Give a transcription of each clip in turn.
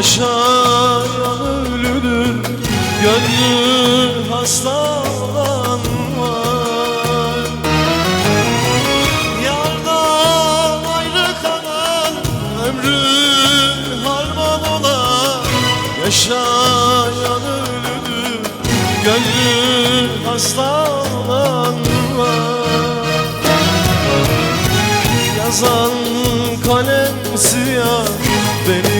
Yaşayan ölüdür Gönlü hasta olan var Yardan ayrı kalan Ömrü harman olan Yaşayan ölüdür Gönlü hasta olan var Yazan kalem siyah Beni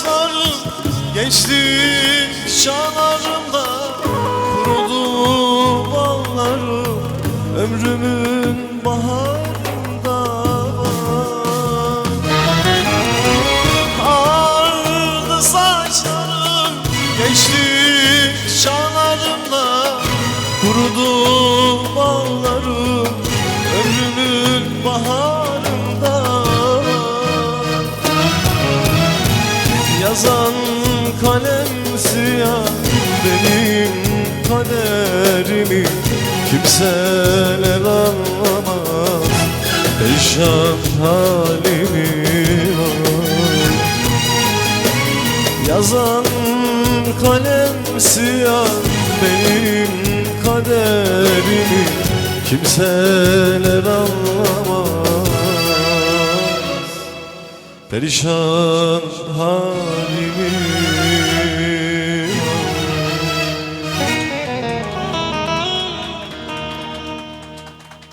saçlarım gençlik çağlarımda Kurudu ballarım ömrümün baharında var Ağardı saçlarım. Gençlik çağlarımda Kurudu kalem siyah benim kaderimi Kimseler anlamaz. Perişan halimi Yazan kalem siyah benim kaderimi Kimseler anlamaz. Perişan halimi